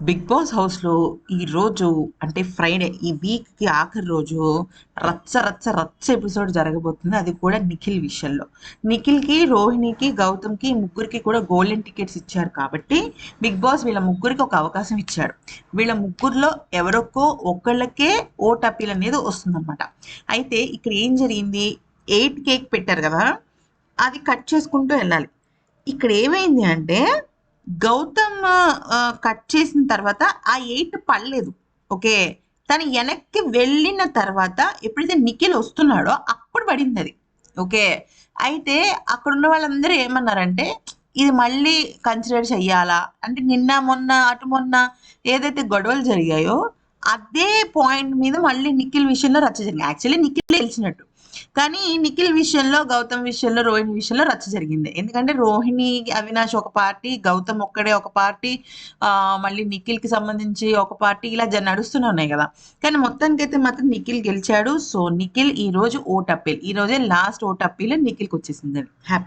Big boss హౌస్‌లో ఈరోజు అంటే ఫ్రైడే ఈ వీక్‌కి ఆఖరి రోజు రచ్చ రచ్చ రచ్చ ఎపిసోడ్ జరగబోతుంది. అది కూడా నిఖిల్ విషయంలో. నిఖిల్‌కి, రోహిణికి, గౌతమ్‌కి ముగ్గురికి కూడా గోల్డెన్ టికెట్స్ ఇచ్చారు కాబట్టి బిగ్ బాస్ వీళ్ళ ముగ్గురికి ఒక అవకాశం ఇచ్చాడు. వీళ్ళ ముగ్గురులో ఎవరికో ఒకళ్ళకే ఓట్ అపీల్ అనేది వస్తుందన్నమాట. అయితే ఇక్కడ ఏం జరిగింది ఎయిట్ కేక్ పెట్టారు కదా! అది కట్ చేసుకుంటూ వెళ్ళాలి. ఇక్కడ ఏమైంది అంటే గౌతమ్ కట్ చేసిన తర్వాత ఆ ఎయిట్ పడలేదు. ఓకే. తను వెనక్కి వెళ్ళిన తర్వాత ఎప్పుడైతే నిఖిల్ వస్తున్నాడో అప్పుడు పడింది అది ఓకే. అయితే అక్కడున్న వాళ్ళందరూ ఏమన్నారంటే ఇది మళ్ళీ కన్సిడర్ చెయ్యాలా? అంటే నిన్న, మొన్న, అటు మొన్న ఏదైతే గొడవలు జరిగాయో అదే పాయింట్ మీద మళ్ళీ నిఖిల్ విషయంలో రచ్చ జరిగింది. యాక్చువల్లీ నిఖిల్ గెలిచినట్టు. కానీ నిఖిల్ విషయంలో, గౌతమ్ విషయంలో, రోహిణి విషయంలో రచ్చ జరిగింది. ఎందుకంటే రోహిణి, అవినాష్ ఒక పార్టీ, గౌతమ్ ఒక్కడే ఒక పార్టీ, ఆహ్, మళ్ళీ నిఖిల్‌కి సంబంధించి ఒక పార్టీ ఇలా నడుస్తూనే ఉన్నాయి కదా కానీ మొత్తానికైతే మాత్రం నిఖిల్ గెలిచాడు. సో, నిఖిల్ ఈ రోజు ఓట్ అప్పీల్. రోజే లాస్ట్ ఓట్ అప్పీల్ నిఖిల్‌కొచ్చేసింది. హ్యాపీ.